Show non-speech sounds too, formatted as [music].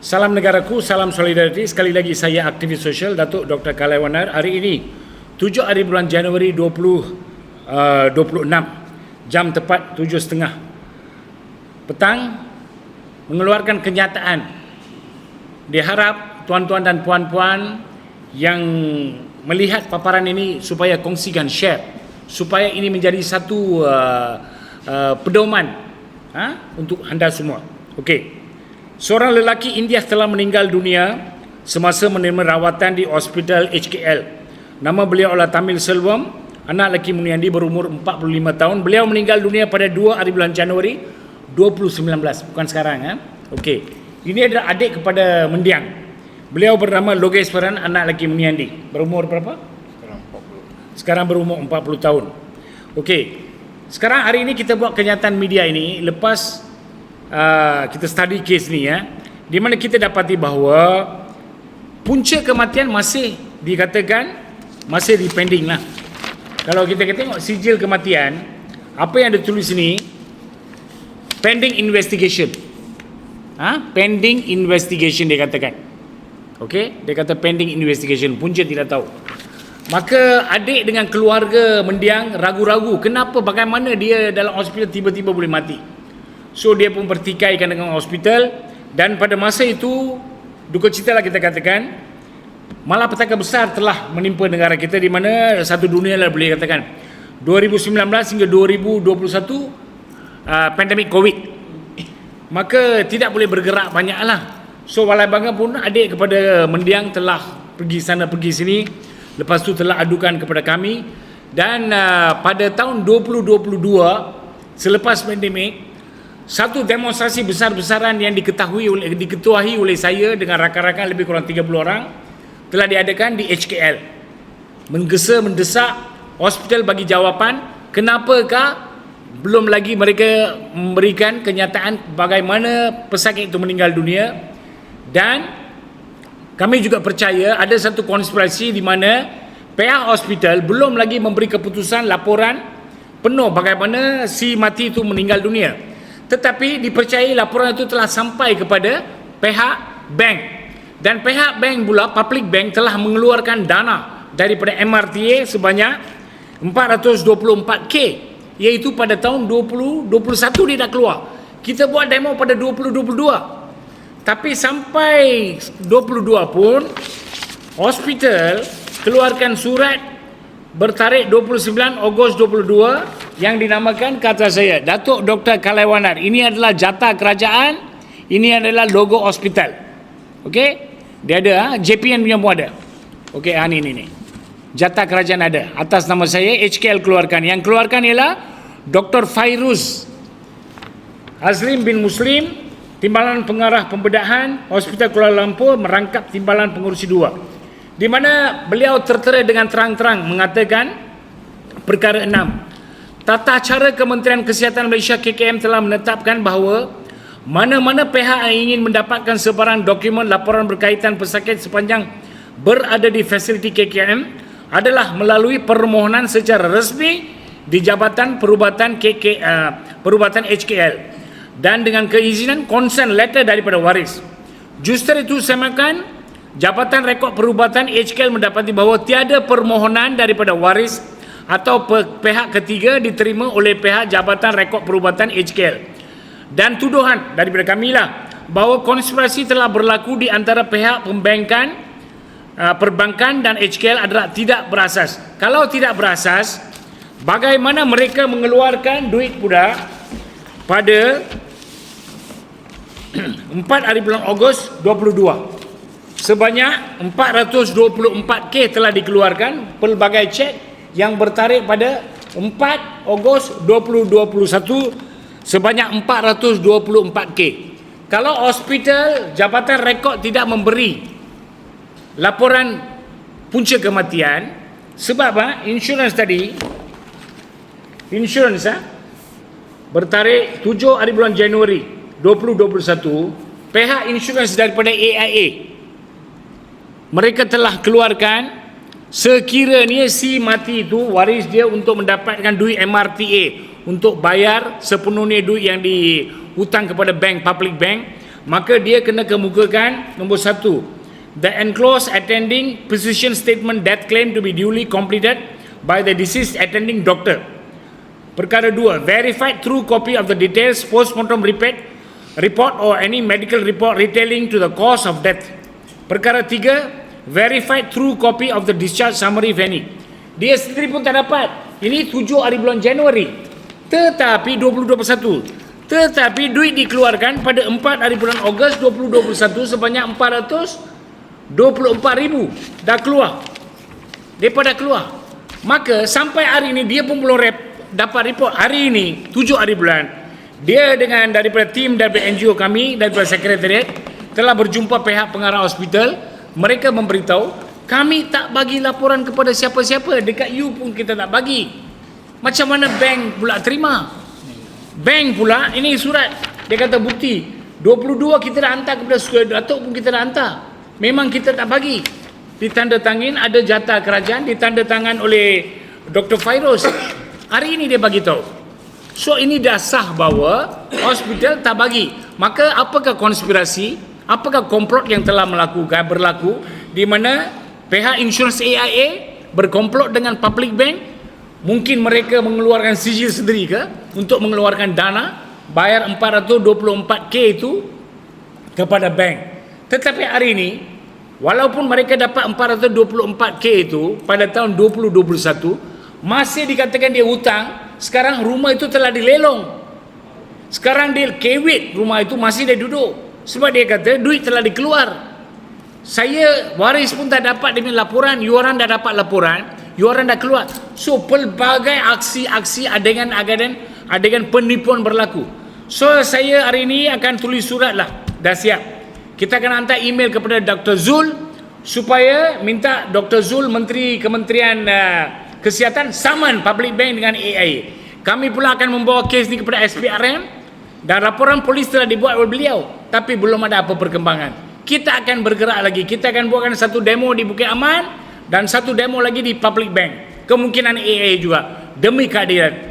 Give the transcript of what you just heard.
Salam negaraku, salam solidariti. Sekali lagi saya aktivis sosial Datuk Dr. Kalai Wanar. Hari ini 7 hari bulan Januari 20 uh, 26 jam tepat 7.30 petang mengeluarkan kenyataan diharap tuan-tuan dan puan-puan yang melihat paparan ini supaya kongsikan share supaya ini menjadi satu uh, uh, pedoman ha, untuk anda semua. Okey. Seorang lelaki India telah meninggal dunia semasa menerima rawatan di Hospital HKL. Nama beliau adalah Tamil Selvam, anak lelaki Muniandi berumur 45 tahun. Beliau meninggal dunia pada 2 hari bulan Januari 2019, bukan sekarang ha? Okey. Ini adalah adik kepada Mendiang. Beliau bernama Logeswaran, anak lelaki Muniandi. Berumur berapa? Sekarang berumur 40 tahun. Okey. Sekarang hari ini kita buat kenyataan media ini lepas uh, kita study case ni ya di mana kita dapati bahawa punca kematian masih dikatakan masih di pending lah. Kalau kita tengok sijil kematian apa yang ada tulis ni? Pending investigation. Ha? pending investigation dia katakan. Ok dia kata pending investigation punca tidak tahu. Maka adik dengan keluarga mendiang ragu-ragu kenapa bagaimana dia dalam hospital tiba-tiba boleh mati So dia pun bertikaikan dengan hospital. Dan pada masa itu duka cita lah kita katakan malapetaka besar telah menimpa negara kita di mana satu dunia lah boleh katakan. 2019 hingga 2021 uh, pandemik covid. Maka tidak boleh bergerak banyak lah so walai bangga pun adik kepada mendiang telah pergi sana pergi sini. Lepas tu telah adukan kepada kami. Dan uh, pada tahun 2022 selepas pandemik satu demonstrasi besar-besaran yang diketahui oleh diketuahi oleh saya dengan rakan-rakan lebih kurang 30 orang telah diadakan di HKL. Menggesa mendesak hospital bagi jawapan kenapakah belum lagi mereka memberikan kenyataan bagaimana pesakit itu meninggal dunia dan kami juga percaya ada satu konspirasi di mana pihak hospital belum lagi memberi keputusan laporan penuh bagaimana si mati itu meninggal dunia tetapi dipercayai laporan itu telah sampai kepada pihak bank. Dan pihak bank pula public bank telah mengeluarkan dana daripada MRTA sebanyak 424k iaitu pada tahun 2021 dia dah keluar. Kita buat demo pada 2022 tapi sampai 22 pun hospital keluarkan surat bertarikh 29 Ogos 22 yang dinamakan kata saya Datuk Dr. Kalaiwanar ini adalah jatah kerajaan ini adalah logo hospital Okey, dia ada ha? JPN punya pun ada Okey, ha, ni ni ni jatah kerajaan ada atas nama saya HKL keluarkan yang keluarkan ialah Dr. Fairuz Azlim bin Muslim Timbalan Pengarah Pembedahan Hospital Kuala Lumpur merangkap Timbalan Pengurusi 2 di mana beliau tertera dengan terang-terang mengatakan perkara enam tata cara Kementerian Kesihatan Malaysia KKM telah menetapkan bahawa mana-mana pihak yang ingin mendapatkan sebarang dokumen laporan berkaitan pesakit sepanjang berada di fasiliti KKM adalah melalui permohonan secara resmi di Jabatan Perubatan KK uh, Perubatan HKL dan dengan keizinan consent letter daripada waris. Justru itu semakan Jabatan Rekod Perubatan HKL mendapati bahawa tiada permohonan daripada waris atau pihak ketiga diterima oleh pihak Jabatan Rekod Perubatan HKL. Dan tuduhan daripada kami lah bahawa konspirasi telah berlaku di antara pihak pembankan, uh, perbankan dan HKL adalah tidak berasas. Kalau tidak berasas, bagaimana mereka mengeluarkan duit pula pada [clears throat] 4 hari bulan Ogos 22 sebanyak 424k telah dikeluarkan pelbagai cek yang bertarikh pada 4 Ogos 2021 sebanyak 424k kalau hospital jabatan rekod tidak memberi laporan punca kematian sebab ha, insurans tadi insurans ha, bertarikh 7 hari bulan Januari 2021 pihak insurans daripada AIA mereka telah keluarkan sekiranya si mati itu waris dia untuk mendapatkan duit MRTA untuk bayar sepenuhnya duit yang dihutang kepada bank public bank maka dia kena kemukakan nombor satu. The enclosed attending position statement that claim to be duly completed by the deceased attending doctor. Perkara dua verified true copy of the details postmortem report report or any medical report retailing to the cause of death. Perkara tiga verified true copy of the discharge summary if any dia sendiri pun tak dapat. Ini 7 hari bulan Januari. Tetapi 2021 tetapi duit dikeluarkan pada 4 hari bulan Ogos 2021 sebanyak 424 ribu. Dah keluar. Mereka dah keluar. Maka sampai hari ini dia pun belum rep, dapat report. Hari ini 7 hari bulan dia dengan daripada tim daripada NGO kami daripada sekretariat telah berjumpa pihak pengarah hospital mereka memberitahu kami tak bagi laporan kepada siapa-siapa dekat you pun kita tak bagi macam mana bank pula terima Bank pula ini surat dia kata bukti 22 kita dah hantar kepada Sukul Datuk pun kita dah hantar. Memang kita tak bagi. Ditanda tangin ada jatah kerajaan ditanda tangan oleh Dr. Fairuz. Hari ini dia bagi tahu. So ini dah sah bahawa hospital tak bagi. Maka apakah konspirasi? Apakah komplot yang telah melakukan berlaku di mana pihak insurans AIA berkomplot dengan public bank Mungkin mereka mengeluarkan sijil sendiri ke untuk mengeluarkan dana bayar 424k itu kepada bank. Tetapi hari ini walaupun mereka dapat 424k itu pada tahun 2021 masih dikatakan dia hutang, sekarang rumah itu telah dilelong. Sekarang dia kewit rumah itu masih dia duduk. Sebab dia kata duit telah dikeluar. Saya waris pun tak dapat demi laporan, you orang dah dapat laporan, you orang dah keluar. So pelbagai aksi-aksi adegan adegan adegan penipuan berlaku. So saya hari ini akan tulis surat lah. Dah siap. Kita akan hantar email kepada Dr. Zul supaya minta Dr. Zul Menteri Kementerian uh, Kesihatan saman Public Bank dengan AIA. Kami pula akan membawa kes ni kepada SPRM dan laporan polis telah dibuat oleh beliau tapi belum ada apa perkembangan. Kita akan bergerak lagi. Kita akan buatkan satu demo di Bukit Aman dan satu demo lagi di Public Bank kemungkinan AA juga demi keadilan